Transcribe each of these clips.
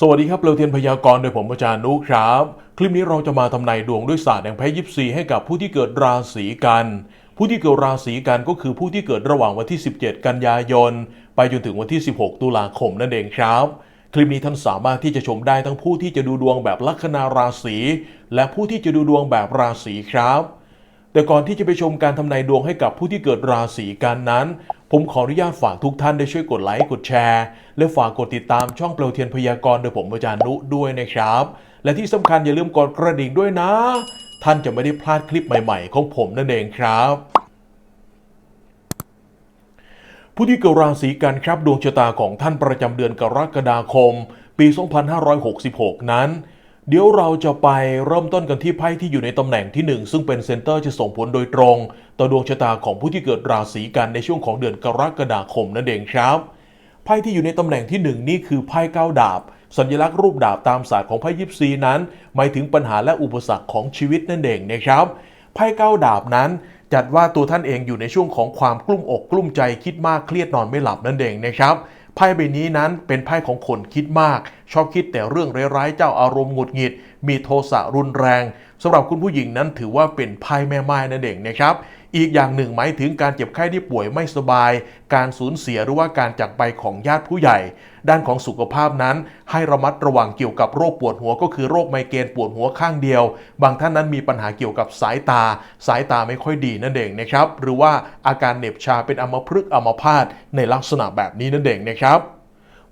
สวัสดีครับเราเทียนพยากรณ์โดยผมอาจารย์นุครับ คลิปนี้เราจะมาทำนายดวงด้วยศาสตร์แห่งไพ่ยิปซีให้กับผู้ที่เกิดราศีกัน ผู้ที่เกิดราศีกันก็คือผู้ที่เกิดระหว่างวันที่ 17 กันยายน ไปจนถึงวันที่ 16 ตุลาคมนั่นเองครับ คลิปนี้ท่านสามารถที่จะชมได้ทั้งผู้ที่จะดูดวงแบบลัคนาราศีและผู้ที่จะดูดวงแบบราศีครับ แต่ก่อนที่จะไปชมการทำนายดวงให้กับผู้ที่เกิดราศีกันนั้น ผมขออนุญาตฝากทุกท่านได้ช่วยกดไลค์กดแชร์ และฝากกดติดตามช่องเปลวเทียนพยากรณ์โดยผมอาจารย์นุด้วยนะครับ และที่สำคัญอย่าลืมกดกระดิ่งด้วยนะ ท่านจะไม่ได้พลาดคลิปใหม่ๆ ของผมนั่นเองครับ ผู้ที่เกิดราศีกันครับดวงชะตาของท่านประจำเดือนกรกฎาคม ปี 2566 นั้น เดี๋ยวเราจะไปเริ่มต้นกันที่ไพ่ที่อยู่ในตำแหน่งที่ 1 ซึ่งเป็นเซนเตอร์จะส่งผลโดยตรง ต่อดวงชะตาของผู้ที่เกิดราศีกันในช่วงของเดือนกรกฎาคมนั่นเองครับไพ่ที่อยู่ในตำแหน่งที่ 1 นี่คือไพ่เก้าดาบ สัญลักษณ์รูปดาบตามศาสตร์ของไพ่ยิปซีนั้น หมายถึงปัญหาและอุปสรรคของชีวิตนั่นเองนะครับไพ่เก้าดาบนั้น จัดว่าตัวท่านเองอยู่ในช่วงของความกลุ้มอกกลุ้มใจคิดมากเครียดนอนไม่หลับนั่นเองนะครับ ไพ่ใบนี้นั้นเป็นไพ่ของคนคิดมาก ชอบคิดแต่เรื่องร้ายๆเจ้าอารมณ์หงุดหงิด มีโทสะรุนแรงสำหรับคุณผู้หญิงนั้นถือว่าเป็นไพ่แม่ไม้นั่นเองนะครับ อีกอย่างหนึ่งหมายถึงการเจ็บไข้ที่ป่วยไม่สบาย การสูญเสียหรือว่าการจากไปของญาติผู้ใหญ่ด้านของสุขภาพนั้น ให้ระมัดระวังเกี่ยวกับโรคปวดหัวก็คือโรคไมเกรนปวดหัวข้างเดียว บางท่านนั้นมีปัญหาเกี่ยวกับสายตา สายตาไม่ค่อยดีนั่นเองนะครับ หรือว่าอาการเหน็บชาเป็นอัมพฤกษ์อัมพาตในลักษณะแบบนี้นั่นเองนะครับ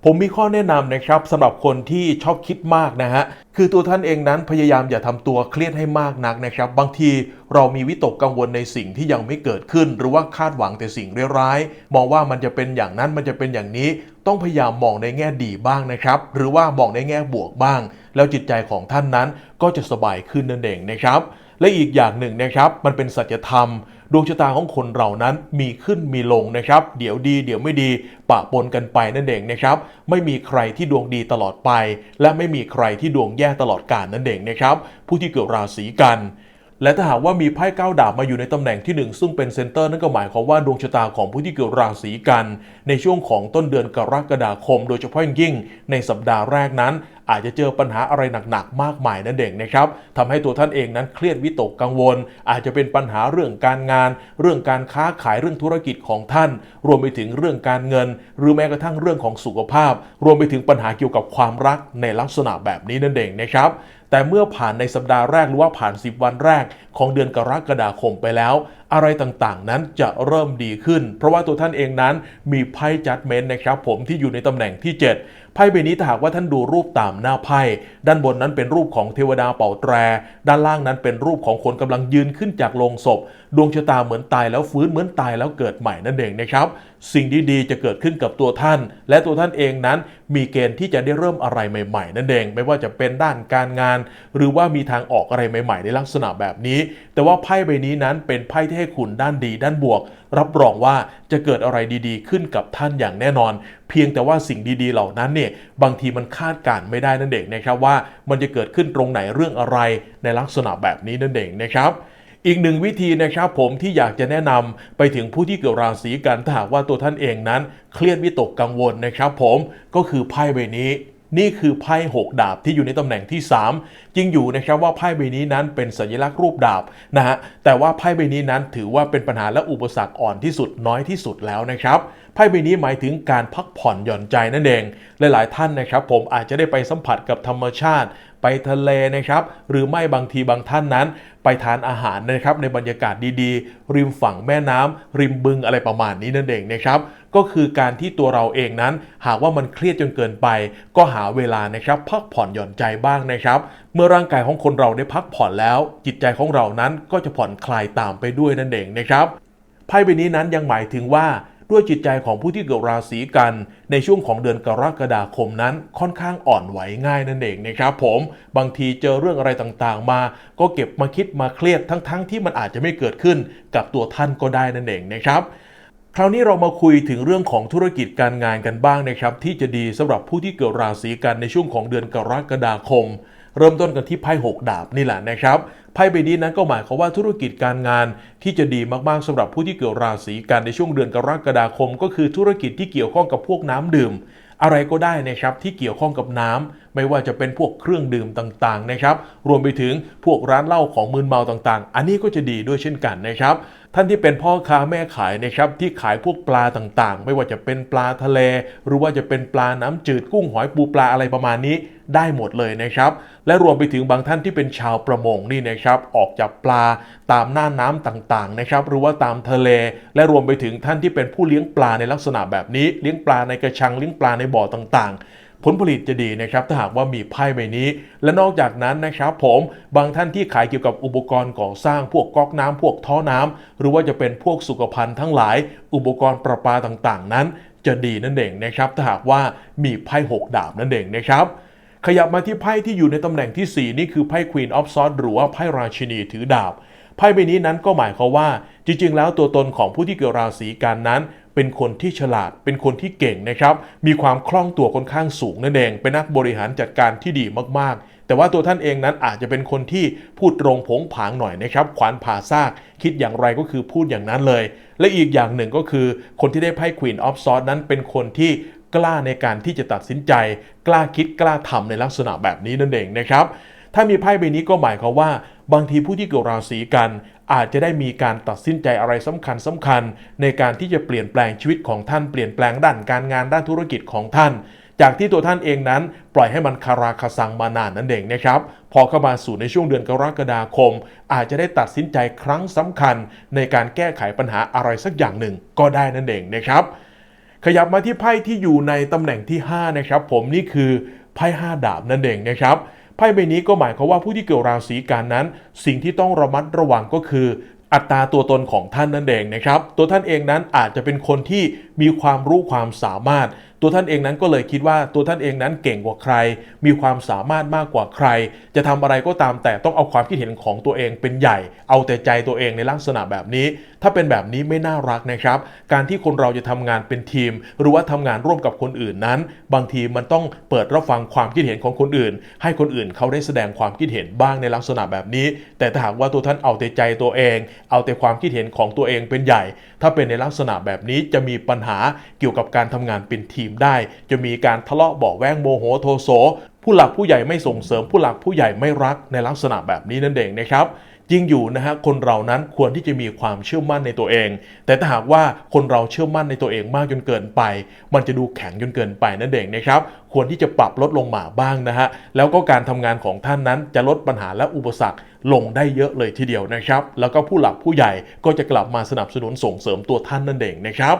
ผมมีข้อแนะนำนะครับสำหรับคนที่ชอบคิดมากนะฮะคือตัวท่านเองนั้นพยายามอย่าทำตัวเครียดให้มากนักนะครับ บางทีเรามีวิตกกังวลในสิ่งที่ยังไม่เกิดขึ้น หรือว่าคาดหวังแต่สิ่งร้ายๆมองว่ามันจะเป็นอย่างนั้นมันจะเป็นอย่างนี้ ต้องพยายามมองในแง่ดีบ้างนะครับ หรือว่ามองในแง่บวกบ้าง แล้วจิตใจของท่านนั้นก็จะสบายขึ้นนั่นเองนะครับ และอีกอย่างหนึ่งนะครับ มันเป็นสัจธรรม ดวงชะตาของคนเรานั้นมีขึ้นมีลงนะครับ เดี๋ยวดีเดี๋ยวไม่ดีปะปนกันไปนั่นเองนะครับ ไม่มีใครที่ดวงดีตลอดไป และไม่มีใครที่ดวงแย่ตลอดกาลนั่นเองนะครับ ผู้ที่เกิดราศีกันและถ้าหากว่ามีไพ่เก้าดาบมาอยู่ในตำแหน่งที่ 1 ซึ่งเป็นเซนเตอร์นั่นก็หมายความว่าดวงชะตาของผู้ที่เกิดราศีกัน ในช่วงของต้นเดือนกรกฎาคม โดยเฉพาะอย่างยิ่งในสัปดาห์แรกนั้น อาจจะเจอปัญหาอะไรหนักๆมากมายนั่นเองนะครับทำให้ตัวท่านเองนั้นเครียดวิตกกังวล อาจจะเป็นปัญหาเรื่องการงาน เรื่องการค้าขายเรื่องธุรกิจของท่าน รวมไปถึงเรื่องการเงิน หรือแม้กระทั่งเรื่องของสุขภาพ รวมไปถึงปัญหาเกี่ยวกับความรักในลักษณะแบบนี้นั่นเองนะครับแต่เมื่อผ่านในสัปดาห์แรกหรือว่าผ่าน 10 วันแรก ของเดือนกรกฎาคมไปแล้ว อะไรต่างๆ นั้นจะเริ่มดีขึ้น เพราะว่าตัวท่านเองนั้นมีไพ่จัดเมนต์นะครับผมที่อยู่ในตำแหน่งที่ 7 ไพ่ใบนี้ถ้าหากว่าท่านดูรูปตามหน้าไพ่ด้านบนนั้นเป็นรูปของเทวดาเป่าแตร ด้านล่างนั้นเป็นรูปของคนกำลังยืนขึ้นจากโลงศพ ดวงชะตาเหมือนตายแล้วฟื้นเหมือนตายแล้วเกิดใหม่นั่นเองนะครับ สิ่งดีๆจะเกิดขึ้นกับตัวท่าน และตัวท่านเองนั้น มีเกณฑ์ที่จะได้เริ่มอะไรใหม่ ๆ นั่นเอง ไม่ว่าจะเป็นด้านการงาน หรือว่ามีทางออกอะไรใหม่ ๆ ในลักษณะแบบนี้ แต่ว่าไพ่ใบนี้นั้นเป็นไพ่ที่ให้คุณด้านดี ด้านบวก รับรองว่าจะเกิดอะไรดีๆ ขึ้นกับท่านอย่างแน่นอน เพียงแต่ว่าสิ่งดีๆ เหล่านั้นเนี่ยบางทีมันคาดการณ์ไม่ได้นั่นเองนะครับว่ามันจะเกิดขึ้นตรงไหนเรื่องอะไรในลักษณะแบบนี้นั่นเองนะครับ อีกหนึ่งวิธีนะครับผมที่อยากจะแนะนำไปถึงผู้ที่เกิดราศีกันถ้าหากว่าตัวท่านเองนั้น เครียดวิตกกังวลนะครับผมก็คือไพ่ใบนี้นี่คือไพ่6ดาบที่อยู่ในตำแหน่งที่ 3 จริงอยู่นะครับว่าไพ่ใบนี้นั้นเป็นสัญลักษณ์รูปดาบนะฮะแต่ว่าไพ่ใบนี้นั้นถือว่าเป็นปัญหาและอุปสรรคอ่อนที่สุดน้อยที่สุดแล้วนะครับไพ่ใบนี้หมายถึงการพักผ่อนหย่อนใจนั่นเอง หลาย ๆ ท่านนะครับ ผมอาจจะได้ไปสัมผัสกับธรรมชาติ ไปทะเลนะครับ หรือไม่บางทีบางท่านนั้น ไปทานอาหารนะครับในบรรยากาศดีๆ ริมฝั่งแม่น้ำริมบึงอะไรประมาณนี้นั่นเองนะครับก็คือการที่ตัวเราเองนั้น หากว่ามันเครียดจนเกินไป ก็หาเวลานะครับพักผ่อนหย่อนใจบ้างนะครับ เมื่อร่างกายของคนเราได้พักผ่อนแล้ว จิตใจของเรานั้นก็จะผ่อนคลายตามไปด้วยนั่นเองนะครับไพ่ใบนี้นั้นยังหมายถึงว่า ด้วยจิตใจของผู้ที่เกิดราศีกัน ในช่วงของเดือนกรกฎาคมนั้นค่อนข้างอ่อนไหวง่ายนั่นเองนะครับผมบางทีเจอเรื่องอะไรต่างๆ มา ก็เก็บมาคิดมาเครียดทั้งๆทที่มันอาจจะไม่เกิดขึ้นกับตัวท่านก็ได้นั่นเองนะครับคราวนี้เรามาคุยถึงเรื่องของธุรกิจการงานกันบ้างนะครับ ที่จะดีสำหรับผู้ที่เกิดราศีกันในช่วงของเดือนกรกฎาคม เริ่มต้นกันที่ไพ่หกดาบนี่แหละนะครับไพ่ใบนี้นั้นก็หมายความว่าธุรกิจการงานที่จะดีมากๆสำหรับผู้ที่เกิดราศีกันในช่วงเดือนกรกฎาคม ก็คือธุรกิจที่เกี่ยวข้องกับพวกน้ำดื่ม อะไรก็ได้นะครับที่เกี่ยวข้องกับน้ำไม่ว่าจะเป็นพวกเครื่องดื่มต่างๆนะครับ รวมไปถึงพวกร้านเหล้าของมึนเมาต่างๆ อันนี้ก็จะดีด้วยเช่นกันนะครับ ท่านที่เป็นพ่อค้าแม่ขายนะครับที่ขายพวกปลาต่างๆ ไม่ว่าจะเป็นปลาทะเล หรือว่าจะเป็นปลาน้ำจืดกุ้งหอยปูปลาอะไรประมาณนี้ได้หมดเลยนะครับ และรวมไปถึงบางท่านที่เป็นชาวประมงนี่นะครับออกจับปลาตามหน้าน้ำต่างๆนะครับหรือว่าตามทะเล และรวมไปถึงท่านที่เป็นผู้เลี้ยงปลาในลักษณะแบบนี้ เลี้ยงปลาในกระชังเลี้ยงปลาในบ่อต่างๆ ผลผลิตจะดีนะครับถ้าหากว่ามีไพ่ใบนี้ และนอกจากนั้นนะครับผมบางท่านที่ขายเกี่ยวกับอุปกรณ์ก่อสร้างพวกก๊อกน้ำพวกท่อน้ำหรือว่าจะเป็นพวกสุขภัณฑ์ทั้งหลาย อุปกรณ์ประปาต่างๆ นั้น จะดีนั่นเองนะครับถ้าหากว่ามีไพ่หกดาบนั่นเองนะครับขยับมาที่ไพ่ที่อยู่ในตำแหน่งที่ 4 นี่คือไพ่ Queen of Swords หรือว่าไพ่ราชินีถือดาบไพ่ใบนี้นั้นก็หมายความว่า จริงๆ แล้วตัวตนของผู้ที่เกิดราศีกันนั้น เป็นคนที่ฉลาด เป็นคนที่เก่งนะครับ มีความคล่องตัวค่อนข้างสูงนั่นเอง เป็นนักบริหารจัดการที่ดีมากๆ แต่ว่าตัวท่านเองนั้นอาจจะเป็นคนที่พูดตรงผงผางหน่อยนะครับ ขวานผ่าซาก คิดอย่างไรก็คือพูดอย่างนั้นเลย และอีกอย่างหนึ่งก็คือ คนที่ได้ไพ่ Queen of Swords นั้นเป็นคนที่กล้าในการที่จะตัดสินใจ กล้าคิดกล้าทำในลักษณะแบบนี้นั่นเองนะครับ ถ้ามีไพ่ใบนี้ก็หมายความว่า บางทีผู้ที่เกิดราศีกัน อาจจะได้มีการตัดสินใจอะไรสำคัญสำคัญ ในการที่จะเปลี่ยนแปลงชีวิตของท่านเปลี่ยนแปลงด้านการงานด้านธุรกิจของท่าน จากที่ตัวท่านเองนั้น ปล่อยให้มันคาราคาซังมานานนั่นเองนะครับพอเข้ามาสู่ในช่วงเดือนกรกฎาคม อาจจะได้ตัดสินใจครั้งสำคัญ ในการแก้ไขปัญหาอะไรสักอย่างหนึ่ง ก็ได้นั่นเองนะครับ ขยับมาที่ไพ่ที่อยู่ในตำแหน่งที่ 5 นะครับ ผมนี่คือไพ่5ดาบนั่นเองนะครับ ไพ่ใบนี้ก็หมายความว่าผู้ที่เกี่ยวราศีกันนั้น สิ่งที่ต้องระมัดระวังก็คือ อัตราตัวตนของท่านนั่นเองนะครับ ตัวท่านเองนั้นอาจจะเป็นคนที่มีความรู้ความสามารถ ตัวท่านเองนั้นก็เลยคิดว่าตัวท่านเองนั้นเก่งกว่าใคร มีความสามารถมากกว่าใคร จะทำอะไรก็ตามแต่ต้องเอาความคิดเห็นของตัวเองเป็นใหญ่ เอาแต่ใจตัวเองในลักษณะแบบนี้ ถ้าเป็นแบบนี้ไม่น่ารักนะครับ การที่คนเราจะทำงานเป็นทีม หรือว่าทำงานร่วมกับคนอื่นนั้น บางทีมันต้องเปิดรับฟังความคิดเห็นของคนอื่น ให้คนอื่นเขาได้แสดงความคิดเห็นบ้างในลักษณะแบบนี้ แต่ถ้าหากว่าตัวท่านเอาแต่ใจตัวเอง เอาแต่ความคิดเห็นของตัวเองเป็นใหญ่ ถ้าเป็นในลักษณะแบบนี้จะมีปัญหาเกี่ยวกับการทำงานเป็นทีมได้ จะมีการทะเลาะเบาะแว้งโมโหโทโสผู้หลักผู้ใหญ่ไม่ส่งเสริม ผู้หลักผู้ใหญ่ไม่รักในลักษณะแบบนี้นั่นเองนะครับจริงอยู่นะฮะคนเรานั้นควรที่จะมีความเชื่อมั่นในตัวเอง แต่ถ้าหากว่าคนเราเชื่อมั่นในตัวเองมากจนเกินไป มันจะดูแข็งจนเกินไปนั่นเองนะครับควรที่จะปรับลดลงมาบ้างนะฮะแล้วก็การทำงานของท่านนั้นจะลดปัญหาและอุปสรรคลงได้เยอะเลยทีเดียวนะครับ แล้วก็ผู้หลักผู้ใหญ่ก็จะกลับมาสนับสนุนส่งเสริมตัวท่านนั่นเองนะครับ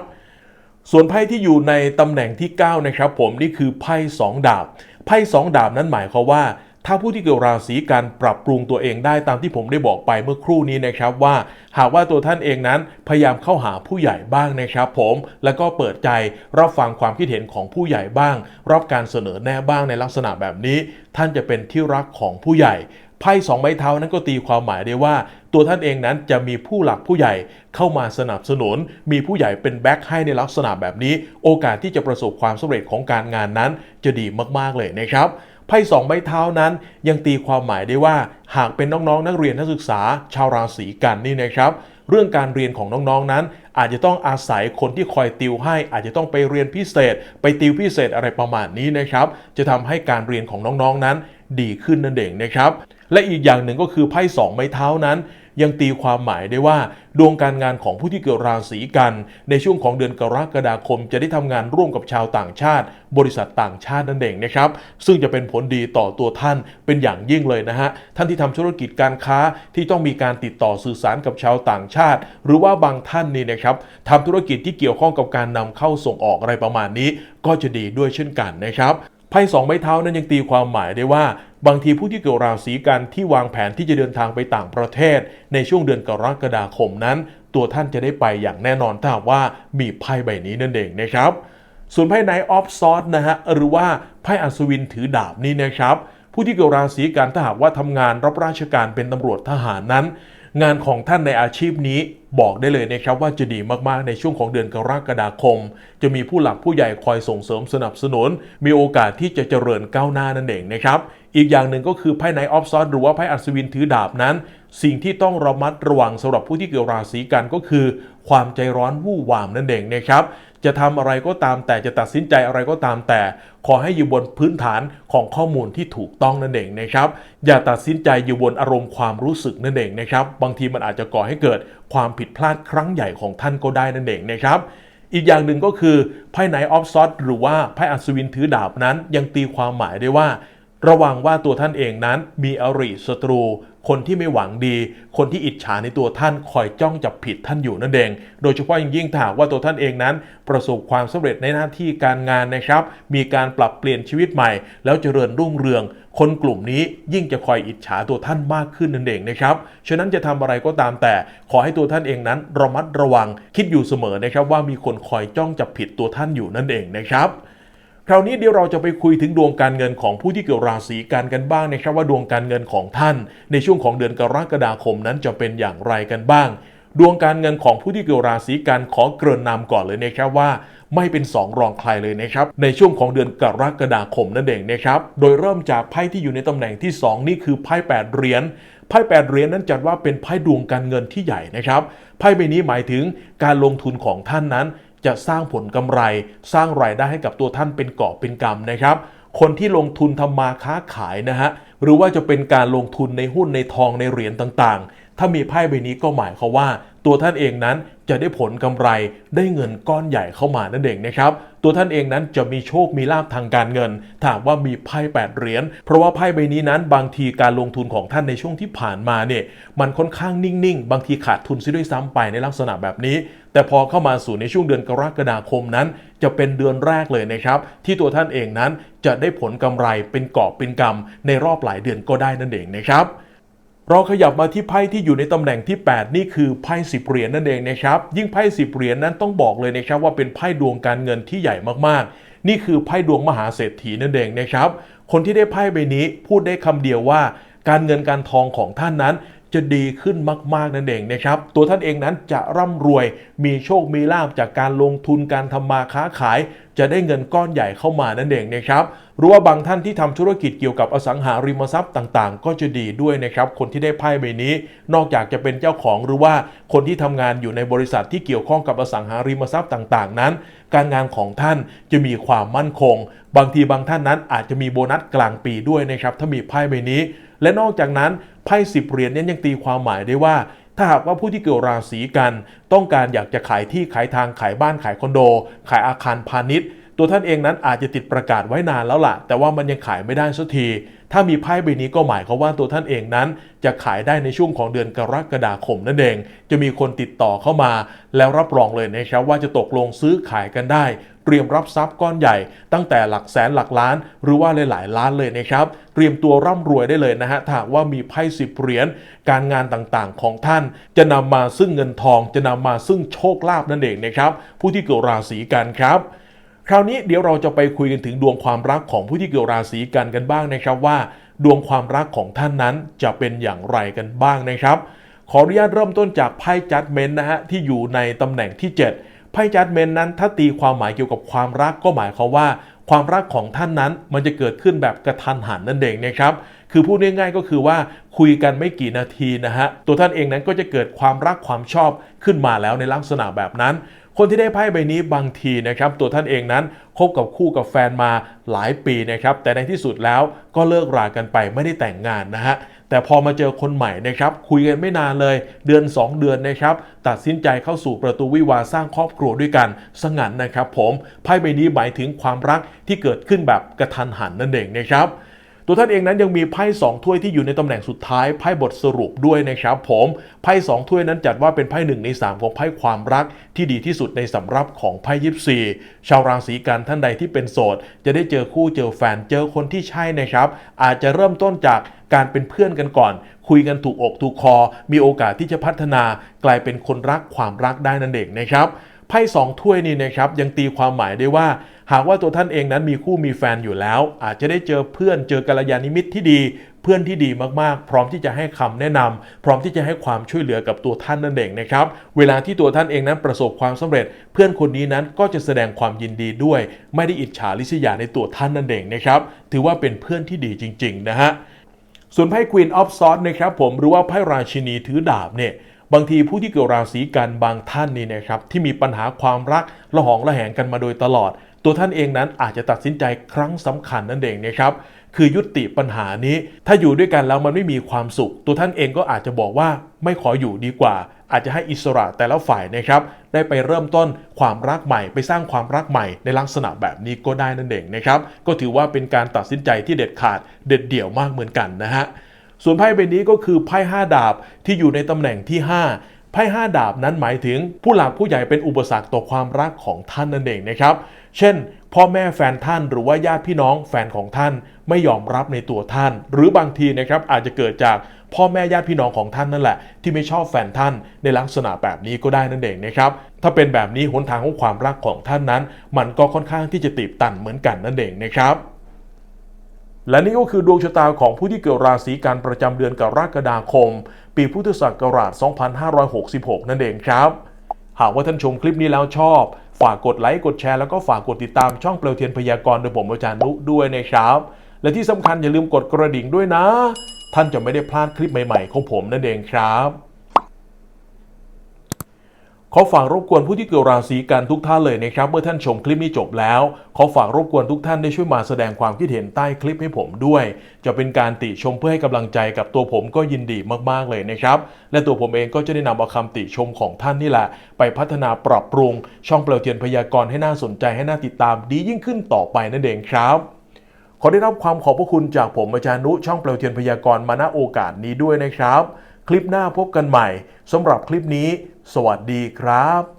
ส่วนไพ่ที่อยู่ในตำแหน่งที่ 9 นะครับ ผมนี่คือไพ่2ดาบไพ่2ดาบนั้นหมายความว่า ถ้าผู้ที่เกิดราศีกันปรับปรุงตัวเองได้ตามที่ผมได้บอกไปเมื่อครู่นี้นะครับว่า หากว่าตัวท่านเองนั้นพยายามเข้าหาผู้ใหญ่บ้างนะครับผมแล้วก็เปิดใจรับฟังความคิดเห็นของผู้ใหญ่บ้าง รับการเสนอแนะบ้างในลักษณะแบบนี้ ท่านจะเป็นที่รักของผู้ใหญ่ไพ่สองใบเท้านั้นก็ตีความหมายได้ว่า ตัวท่านเองนั้นจะมีผู้หลักผู้ใหญ่เข้ามาสนับสนุน มีผู้ใหญ่เป็นแบ็คให้ในลักษณะแบบนี้ โอกาสที่จะประสบความสำเร็จของการงานนั้น จะดีมากๆเลยนะครับไพ่สองใบเท้านั้นยังตีความหมายได้ว่า หากเป็นน้องๆ นักเรียนนักศึกษา ชาวราศีกันนี่นะครับ เรื่องการเรียนของน้องๆนั้น อาจจะต้องอาศัยคนที่คอยติวให้ อาจจะต้องไปเรียนพิเศษ ไปติวพิเศษอะไรประมาณนี้นะครับ จะทำให้การเรียนของน้องๆนั้น ดีขึ้นนั่นเองนะครับ และอีกอย่างหนึ่งก็คือไพ่สองไม้เท้านั้น ยังตีความหมายได้ว่า ดวงการงานของผู้ที่เกิดราศีกัน ในช่วงของเดือนกรกฎาคม จะได้ทำงานร่วมกับชาวต่างชาติ บริษัทต่างชาตินั่นเองนะครับ ซึ่งจะเป็นผลดีต่อตัวท่านเป็นอย่างยิ่งเลยนะฮะท่านที่ทำธุรกิจการค้าที่ต้องมีการติดต่อสื่อสารกับชาวต่างชาติ หรือว่าบางท่านนี่นะครับทำธุรกิจที่เกี่ยวข้องกับการนำเข้าส่งออกอะไรประมาณนี้ ก็จะดีด้วยเช่นกันนะครับไพ่สองไม้เท้านั้นยังตีความหมายได้ว่า บางทีผู้ที่เกิดราศีกันที่วางแผนที่จะเดินทางไปต่างประเทศ ในช่วงเดือนกรกฎาคมนั้น ตัวท่านจะได้ไปอย่างแน่นอนถ้าว่ามีไพ่ใบนี้นั่นเองนะครับ ส่วนไพ่ไนออฟซอสนะฮะหรือว่าไพ่อัศวินถือดาบนี่นะครับ ผู้ที่เกิดราศีกันถ้าหากว่าทำงานรับราชการเป็นตำรวจทหารนั้น งานของท่านในอาชีพนี้บอกได้เลยนะครับว่าจะดีมากๆในช่วงของเดือนกรกฎาคม จะมีผู้หลักผู้ใหญ่คอยส่งเสริมสนับสนุน มีโอกาสที่จะเจริญก้าวหน้านั่นเองนะครับ อีกอย่างหนึ่งก็คือไพ่ไนออฟซอสหรือว่าไพ่อัศวินถือดาบนั้น สิ่งที่ต้องระมัดระวังสำหรับผู้ที่เกี่ยวราศีกันก็คือ ความใจร้อนวู่วามนั่นเองนะครับจะทำอะไรก็ตามแต่จะตัดสินใจอะไรก็ตามแต่ ขอให้อยู่บนพื้นฐานของข้อมูลที่ถูกต้องนั่นเองนะครับ อย่าตัดสินใจอยู่บนอารมณ์ความรู้สึกนั่นเองนะครับ บางทีมันอาจจะก่อให้เกิดความผิดพลาดครั้งใหญ่ของท่านก็ได้นั่นเองนะครับอีกอย่างหนึ่งก็คือไพ่ไหนออฟซอดหรือว่าไพ่อัศวินถือดาบนั้นยังตีความหมายได้ว่า ระวังว่าตัวท่านเองนั้นมีอริศัตรู คนที่ไม่หวังดี คนที่อิจฉาในตัวท่านคอยจ้องจับผิดท่านอยู่นั่นเอง โดยเฉพาะอย่างยิ่งถ้าว่าตัวท่านเองนั้น ประสบความสำเร็จในหน้าที่การงานนะครับ มีการปรับเปลี่ยนชีวิตใหม่ แล้วเจริญรุ่งเรือง คนกลุ่มนี้ยิ่งจะคอยอิจฉาตัวท่านมากขึ้นนั่นเองนะครับ ฉะนั้นจะทำอะไรก็ตามแต่ ขอให้ตัวท่านเองนั้นระมัดระวัง คิดอยู่เสมอนะครับว่ามีคนคอยจ้องจับผิดตัวท่านอยู่นั่นเองนะครับ คราวนี้เดี๋ยวเราจะไปคุยถึงดวงการเงินของผู้ที่เกี่ยวราศีกันกันบ้างนะครับว่าดวงการเงินของท่าน ในช่วงของเดือนกรกฎาคมนั้นจะเป็นอย่างไรกันบ้าง ดวงการเงินของผู้ที่เกี่ยวราศีกันขอเกริ่นนำก่อนเลยนะครับว่าไม่เป็นสองรองใครเลยนะครับในช่วงของเดือนกรกฎาคมนั่นเองนะครับโดยเริ่มจากไพ่ที่อยู่ในตำแหน่งที่ 2 นี่คือไพ่8เหรียญไพ่แปดเหรียญนั้นจัดว่าเป็นไพ่ดวงการเงินที่ใหญ่นะครับไพ่ใบนี้หมายถึงการลงทุนของท่านนั้น จะสร้างผลกำไร สร้างรายได้ให้กับตัวท่านเป็นกอบเป็นกำนะครับ คนที่ลงทุนทำมาค้าขายนะฮะหรือว่าจะเป็นการลงทุนในหุ้นในทองในเหรียญต่างๆ ถ้ามีไพ่ใบนี้ก็หมายความว่าตัวท่านเองนั้นจะได้ผลกำไรได้เงินก้อนใหญ่เข้ามานั่นเองนะครับ ตัวท่านเองนั้นจะมีโชคมีลาภทางการเงินถามว่ามีไพ่แปดเหรียญเพราะว่าไพ่ใบนี้นั้นบางทีการลงทุนของท่านในช่วงที่ผ่านมาเนี่ยมันค่อนข้างนิ่งๆ บางทีขาดทุนซะด้วยซ้ำไปในลักษณะแบบนี้ แต่พอเข้ามาสู่ในช่วงเดือนกรกฎาคมนั้น จะเป็นเดือนแรกเลยนะครับที่ตัวท่านเองนั้นจะได้ผลกำไรเป็นกอบเป็นกำในรอบหลายเดือนก็ได้นั่นเองนะครับ เราขยับมาที่ไพ่ที่อยู่ในตำแหน่งที่ 8 นี่คือไพ่สิบเหรียญนั่นเองนะครับ ยิ่งไพ่สิบเหรียญนั้นต้องบอกเลยนะครับว่าเป็นไพ่ดวงการเงินที่ใหญ่มากๆ นี่คือไพ่ดวงมหาเศรษฐีนั่นเองนะครับ คนที่ได้ไพ่ใบนี้พูดได้คำเดียวว่า การเงินการทองของท่านนั้น จะดีขึ้นมากๆนั่นเองนะครับ ตัวท่านเองนั้นจะร่ำรวยมีโชคมีลาบจากการลงทุนการทำมาค้าขาย จะได้เงินก้อนใหญ่เข้ามานั่นเองนะครับหรือว่าบางท่านที่ทำธุรกิจเกี่ยวกับอสังหาริมทรัพย์ต่างๆ ก็จะดีด้วยนะครับ คนที่ได้ไพ่ใบนี้ นอกจากจะเป็นเจ้าของหรือว่าคนที่ทำงานอยู่ในบริษัทที่เกี่ยวข้องกับอสังหาริมทรัพย์ต่างๆ นั้น การงานของท่านจะมีความมั่นคง บางทีบางท่านนั้นอาจจะมีโบนัสกลางปีด้วยนะครับถ้ามีไพ่ใบนี้ และนอกจากนั้น ไพ่สิบเหรียญนี้ยังตีความหมายได้ว่า ถ้าหากว่าผู้ที่เกิดราศีกัน ต้องการอยากจะขายที่ขายทางขายบ้านขายคอนโด ขายอาคารพาณิชย์ ตัวท่านเองนั้นอาจจะติดประกาศไว้นานแล้วล่ะ แต่ว่ามันยังขายไม่ได้สักที ถ้ามีไพ่ใบนี้ก็หมายความว่าตัวท่านเองนั้น จะขายได้ในช่วงของเดือนกรกฎาคมนั่นเอง จะมีคนติดต่อเข้ามา แล้วรับรองเลยนะครับว่าจะตกลงซื้อขายกันได้ เตรียมรับทรัพย์ก้อนใหญ่ ตั้งแต่หลักแสนหลักล้าน หรือว่าหลายๆล้านเลยนะครับเตรียมตัวร่ำรวยได้เลยนะฮะถ้าว่ามีไพ่สิบเหรียญการงานต่างๆของท่าน จะนำมาซึ่งเงินทอง จะนำมาซึ่งโชคลาภนั่นเองนะครับผู้ที่เกิดราศีกันครับคราวนี้เดี๋ยวเราจะไปคุยกันถึงดวงความรักของผู้ที่เกี่ยวราศีกันกันบ้างนะครับว่า ดวงความรักของท่านนั้นจะเป็นอย่างไรกันบ้างนะครับ ขออนุญาตเริ่มต้นจากไพ่จัดเมนนะฮะที่อยู่ในตำแหน่งที่ 7 ไพ่จัดเมนนั้นถ้าตีความหมายเกี่ยวกับความรักก็หมายความว่า ความรักของท่านนั้นมันจะเกิดขึ้นแบบกระทันหันนั่นเองนะครับคือพูดง่ายๆก็คือว่าคุยกันไม่กี่นาทีนะฮะตัวท่านเองนั้นก็จะเกิดความรักความชอบขึ้นมาแล้วในลักษณะแบบนั้น คนที่ได้ไพ่ใบนี้บางทีนะครับตัวท่านเองนั้นคบกับคู่กับแฟนมาหลายปีนะครับแต่ในที่สุดแล้วก็เลิกรากันไปไม่ได้แต่งงานนะฮะแต่พอมาเจอคนใหม่นะครับคุยกันไม่นานเลย เดือน 2 เดือนนะครับตัดสินใจเข้าสู่ประตูวิวาสร้างครอบครัวด้วยกันสงันนะครับผมไพ่ใบนี้หมายถึงความรักที่เกิดขึ้นแบบกระทันหันนั่นเองนะครับ ตัวท่านเองนั้นยังมีไพ่สองถ้วยที่อยู่ในตำแหน่งสุดท้ายไพ่บทสรุปด้วยนะครับผมไพ่สองถ้วยนั้นจัดว่าเป็นไพ่หนึ่งใน 3 ของไพ่ความรักที่ดีที่สุดในสำรับของไพ่ยิปซีชาวราศีกันท่านใดที่เป็นโสด จะได้เจอคู่เจอแฟนเจอคนที่ใช่นะครับ อาจจะเริ่มต้นจากการเป็นเพื่อนกันก่อน คุยกันถูกอกถูกคอ มีโอกาสที่จะพัฒนากลายเป็นคนรักความรักได้นั่นเองนะครับ ไพ่สองถ้วยนี่นะครับยังตีความหมายได้ว่า หากว่าตัวท่านเองนั้นมีคู่มีแฟนอยู่แล้ว อาจจะได้เจอเพื่อนเจอกัลยาณมิตรที่ดี เพื่อนที่ดีมากๆ พร้อมที่จะให้คำแนะนำพร้อมที่จะให้ความช่วยเหลือกับตัวท่านนั่นเองนะครับเวลาที่ตัวท่านเองนั้นประสบความสำเร็จ เพื่อนคนนี้นั้นก็จะแสดงความยินดีด้วย ไม่ได้อิจฉาริษยาในตัวท่านนั่นเองนะครับถือว่าเป็นเพื่อนที่ดีจริง ๆ นะฮะส่วนไพ่ Queen of Swords นะครับผมหรือว่าไพ่ราชินีถือดาบเนี่ย บางทีผู้ที่เกิดราศีกันบางท่านนี่นะครับที่มีปัญหาความรักระหองระแหงกันมาโดยตลอด ตัวท่านเองนั้นอาจจะตัดสินใจครั้งสำคัญนั่นเองนะครับคือยุติปัญหานี้ ถ้าอยู่ด้วยกันแล้วมันไม่มีความสุข ตัวท่านเองก็อาจจะบอกว่าไม่ขออยู่ดีกว่า อาจจะให้อิสระแต่ละฝ่ายนะครับ ได้ไปเริ่มต้นความรักใหม่ ไปสร้างความรักใหม่ในลักษณะแบบนี้ก็ได้นั่นเองนะครับ ก็ถือว่าเป็นการตัดสินใจที่เด็ดขาดเด็ดเดี่ยวมากเหมือนกันนะฮะ ส่วนไพ่ใบนี้ก็คือไพ่5ดาบที่อยู่ในตำแหน่งที่ 5 ไพ่5ดาบนั้นหมายถึงผู้หลักผู้ใหญ่เป็นอุปสรรคต่อความรักของท่านนั่นเองนะครับ เช่น พ่อแม่แฟนท่านหรือว่าญาติพี่น้องแฟนของท่านไม่ยอมรับในตัวท่าน หรือบางทีนะครับอาจจะเกิดจากพ่อแม่ญาติพี่น้องของท่านนั่นแหละ ที่ไม่ชอบแฟนท่านในลักษณะแบบนี้ก็ได้นั่นเองนะครับถ้าเป็นแบบนี้หนทางของความรักของท่านนั้น มันก็ค่อนข้างที่จะตีบตันเหมือนกันนั่นเองนะครับ และนี่ก็คือดวงชะตาของผู้ที่เกิดราศีกันประจำเดือนกรกฎาคม ปีพุทธศักราช 2566 นั่นเองครับ หากว่าท่านชมคลิปนี้แล้วชอบ ฝากกดไลค์กดแชร์แล้วก็ฝากกดติดตามช่องเปลวเทียนพยากรณ์โดยผมอาจารย์นุด้วยนะครับ และที่สำคัญอย่าลืมกดกระดิ่งด้วยนะ ท่านจะไม่ได้พลาดคลิปใหม่ๆของผมนั่นเองครับ ขอฝากรบกวนผู้ที่เกิดราศีกันทุกท่านเลยนะครับ เมื่อท่านชมคลิปนี้จบแล้ว ขอฝากรบกวนทุกท่านได้ช่วยมาแสดงความคิดเห็นใต้คลิปให้ผมด้วย จะเป็นการติชมเพื่อให้กำลังใจกับตัวผมก็ยินดีมากๆเลยนะครับ และตัวผมเองก็จะได้นำเอาคำติชมของท่านนี่แหละ ไปพัฒนาปรับปรุง ช่องเปลวเทียนพยากรณ์ให้น่าสนใจให้น่าติดตามดียิ่งขึ้นต่อไปนั่นเองครับขอได้รับความขอบพระคุณจากผมอาจารย์นุช่องเปลวเทียนพยากรณ์มาณโอกาสนี้ด้วยนะครับ คลิปหน้าพบกันใหม่สำหรับคลิปนี้ สวัสดีครับ